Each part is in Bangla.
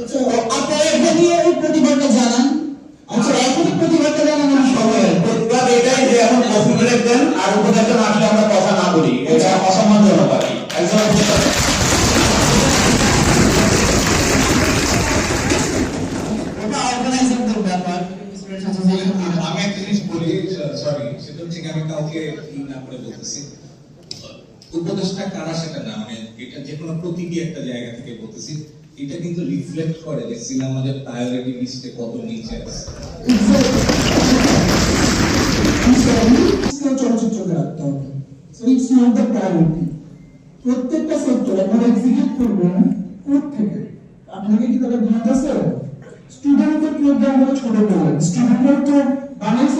আচ্ছা আপনারা এখানে এই প্রতিবাদটা জানান। আচ্ছা এখনই প্রতিবাদটা জানানোর সময় প্রতিবাদ এটাই যে এখন কফি ব্রেক দেন আর উপদেশন আসলে আমরা কথা না বলি। এটা অসম্মানজনক আর কি। একজন ওটা অর্গানাইজারদের ব্যাপার স্টুডেন্ট অ্যাসোসিয়েশন আমি একটা জিনিস বলি সরি সেটা হচ্ছে আমি কাউকে না করে বলতেছি। উপদেশটা কারা সেটা না মানে এটা যে কোনো প্রতীকী একটা জায়গা থেকে বলতেছি। এটা কিন্তু রিফ্লেক্ট করে যে সিনেমাদের প্রায়োরিটি লিস্টে কত নিচে আছে। রাখতে হবে। প্রত্যেকটা আপনাকে কি তারা ছোট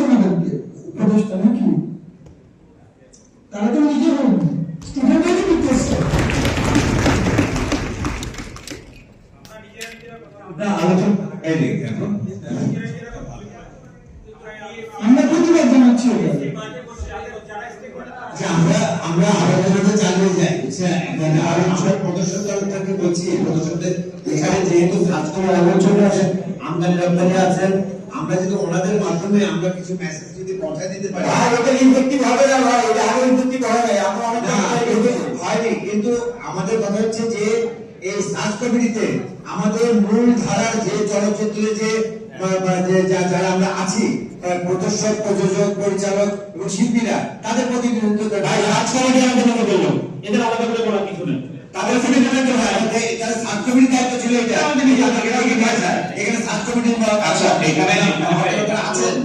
আমাদেরকে উপদেশটা নাকি তারা তো নিজে হয়নি স্টুডেন্টরাই করতেছে না আলোচনা এই যে এখন আমরা প্রতিবাদ জানাচ্ছি আমরা আমরা আলোচনাটা চালিয়ে যাই বুঝছেন মানে আলোচনা প্রদর্শন দলটাকে বলছি প্রদর্শকদের এখানে যেহেতু কাজকর্ম আলোচনা আছে আমদানি রপ্তানি আছেন আমরা যদি ওনাদের মাধ্যমে আমরা কিছু মেসেজ যদি দিতে পারি ওটা হবে না ভাই? এটা আগে ইনফেক্টিভ আমরা অনেক হয়নি কিন্তু আমাদের কথা হচ্ছে যে এই কমিটিতে আমাদের মূল ধারার যে চলচ্চিত্রে যে যারা আমরা আছি প্রদর্শক প্রযোজক পরিচালক এবং শিল্পীরা তাদের প্রতিনিধিত্ব ভাই রাজ কমিটি আমাদের করল। এদের আলাদা করে বলার কিছু নেই। তাদের সাথে জানাতে হয় তারা সার্চ দায়িত্ব ছিল এটা। এখানে সার্চ আচ্ছা, এখানে আছেন।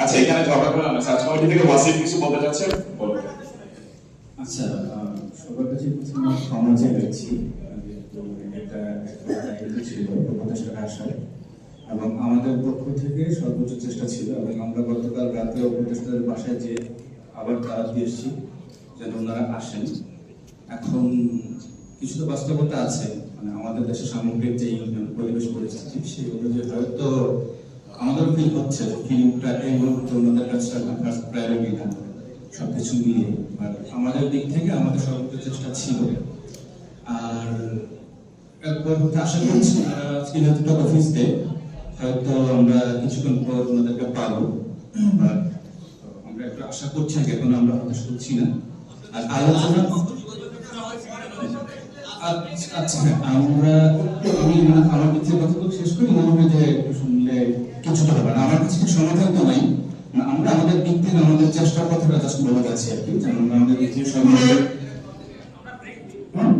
আচ্ছা এখানে ঝগড়া করে না। সার্চ কমিটি থেকে ওয়াসিফ কিছু বলতে চাচ্ছে? আচ্ছা সবার কাছে প্রথমে ক্ষমা চাইছি যেহেতু এটা এবং আমাদের পক্ষ থেকে সর্বোচ্চ চেষ্টা ছিল, এবং আমরা গতকাল রাতে উপদেষ্টাদের বাসায় যে আবার তারা দিয়েছি যেন ওনারা আসেন। এখন কিছু তো বাস্তবতা আছে মানে আমাদের দেশে সামগ্রিক যে পরিবেশ পরিস্থিতি, সেই অনুযায়ী হয়তো আমাদের ফিল হচ্ছে ফিল্মটা এই মুহূর্তে ওনাদের কাছে প্রায়োরিটি না, সবকিছু মিলিয়ে। আমাদের দিক থেকে আমাদের সর্বোচ্চ চেষ্টা ছিল এরপর আশা করছি আজকে টক অফিস হয়তো আমরা কিছুক্ষণ পর ওনাদেরকে পাবো। আমরা একটু আশা করছি এখন আমরা হতাশ করছি না। আর আলোচনা আচ্ছা, আচ্ছা আমরা আমার দিক কথা শেষ করি মনে হয় যে একটু শুনলে কিছুটা হবে না। আমার কাছে সমাধান তো নাই। আমরা আমাদের দিক থেকে আমাদের চেষ্টার কথাটা জাস্ট বলে যাচ্ছি আর কি যেমন আমাদের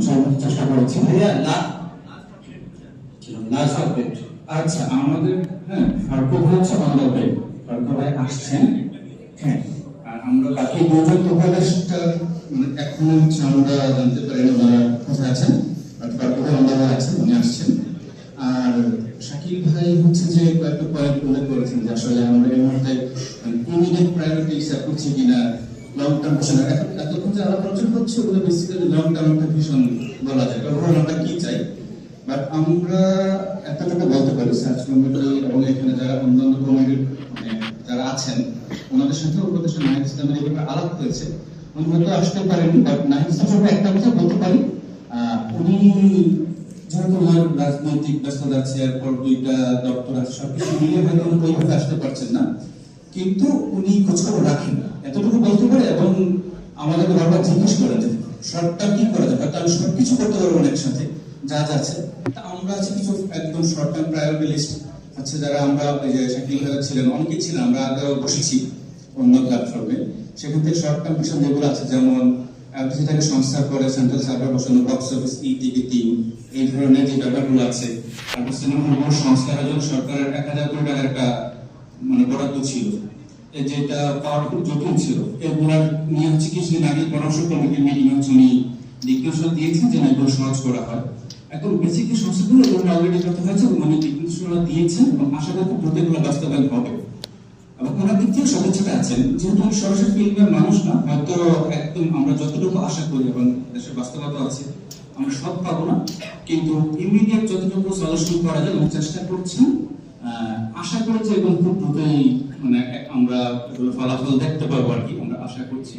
সব চেষ্টা করেছি। আচ্ছা আমাদের হ্যাঁ ফারুক হচ্ছে ভাই ফারুক ভাই আসছেন। হ্যাঁ আর আমরা মানে ভাই হচ্ছে যে কয়েকটা পয়েন্ট আসলে আমরা এই মুহূর্তে ইমিডিয়েট করছি কিনা লং এতক্ষণ যে আলাপ আলোচনা হচ্ছে, ওগুলো ভিশন বলা যায়। কারণ আমরা কি চাই? বাট আমরা এতটুকু বলতে পারি সার্চ কমিটি এবং এখানে যারা অন্যান্য কমিটির মানে যারা আছেন, ওনাদের সাথে উপদেষ্টা নাহিদ ইসলামের আলাপ হয়েছে। উনি হয়তো আসতে পারেন বাট নাহিদ ইসলামের একটা কথা বলতে পারি। উনি যেহেতু ওনার রাজনৈতিক ব্যস্ততা আছে, এরপর দুইটা দপ্তর আছে, সবকিছু মিলিয়ে হয়তো উনি ওইভাবে আসতে পারছেন না। কিন্তু উনি খোঁজখবর রাখেন এতটুকু বলতে পারে এবং আমাদের বারবার জিজ্ঞেস করেন যে টার্ম কি করা যায়? সবকিছু করতে পারব না একসাথে। যা আছে। তা আমরা আছে কিছু একদম শর্ট টার্ম প্রায়োরিটি লিস্ট আছে যারা আমরা যে শাকিল ভাই ছিলেন অনেকে ছিলেন, আমরা আগেও বসেছি অন্য প্ল্যাটফর্মে সেখান থেকে শর্ট টার্ম মিশন যেগুলো আছে, যেমন থেকে সংস্থার পরে সেন্ট্রাল সার্ভার বসানো বক্স অফিস ই টিকিটিং এই ধরনের যে ব্যাপারগুলো আছে। তারপর সিনেমা হল সংস্কারের জন্য সরকারের এক হাজার কোটি টাকার একটা মানে বরাদ্দ ছিল। যেটা পাওয়ার খুব জটিল ছিল। এগুলো নিয়ে হচ্ছে কিছুদিন আগে পরামর্শ কমিটির মিটিং হচ্ছে উনি নির্দেশনা দিয়েছেন যে না এগুলো সহজ করা হয়। এখন বেসিক যে সমস্যাগুলো এগুলো অলরেডি কথা হয়েছে উনি নির্দেশনা দিয়েছেন এবং আশা করি খুব দ্রুত এগুলো বাস্তবায়ন হবে। এবং ওনার দিক থেকে সদিচ্ছাটা আছেন। যেহেতু উনি সরাসরি ফিল্মের মানুষ না হয়তো একদম আমরা যতটুকু আশা করি এবং দেশের বাস্তবতা আছে আমরা সব পাবো না। কিন্তু ইমিডিয়েট যতটুকু সলিউশন করা যায় উনি চেষ্টা করছেন আহ, আশা করি যে এবং খুব দ্রুতই মানে আমরা ফলাফল দেখতে পাবো আর কি আমরা আশা করছি।